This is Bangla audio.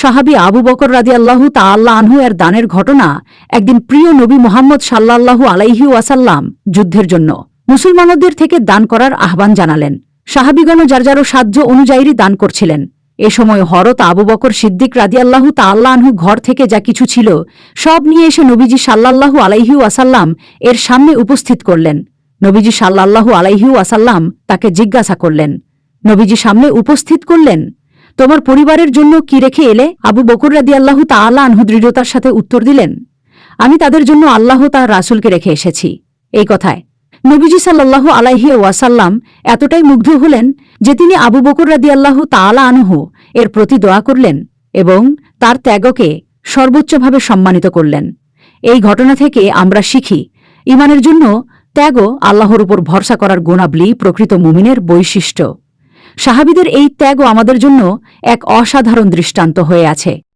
সাহাবি আবু বকর রাদি আল্লাহু তাল্লাহ আনহু এর দানের ঘটনা একদিন প্রিয় নবী মোহাম্মদ সাল্লাল্লাহু আলাইহি ওয়াসাল্লাম যুদ্ধের জন্য। মুসলমানদের থেকে দান করার আহ্বান জানালেন। সাহাবিগণ যার যারও সাহায্য অনুযায়ীরই দান করছিলেন। এ সময় হরত আবু বকর সিদ্দিক রাদিয়াল্লাহু আনহু ঘর থেকে যা কিছু ছিল সব নিয়ে এসে নবীজি সাল্লাল্লাহু আলাইহি ওয়াসাল্লাম এর সামনে উপস্থিত করলেন। নবীজি সাল্লাল্লাহু আলাইহি ওয়াসাল্লাম তাকে জিজ্ঞাসা করলেন। নবীজি সামনে উপস্থিত করলেন তোমার পরিবারের জন্য কি রেখে এলে? আবু বকর রাদি আল্লাহ তাআলা আনহু দৃঢ়তার সাথে উত্তর দিলেন, আমি তাদের জন্য আল্লাহ তার রাসুলকে রেখে এসেছি। এই কথায় নবীজি সাল্লাল্লাহু আলাইহি ওয়াসাল্লাম এতটাই মুগ্ধ হলেন যে তিনি আবু বকর রাদি আল্লাহ তাআলা আনহু এর প্রতি দোয়া করলেন এবং তার ত্যাগকে সর্বোচ্চভাবে সম্মানিত করলেন। এই ঘটনা থেকে আমরা শিখি ইমানের জন্য ত্যাগ আল্লাহর উপর ভরসা করার গুণাবলী প্রকৃত মুমিনের বৈশিষ্ট্য। সাহাবিদের এই ত্যাগও আমাদের জন্য এক অসাধারণ দৃষ্টান্ত হয়ে আছে।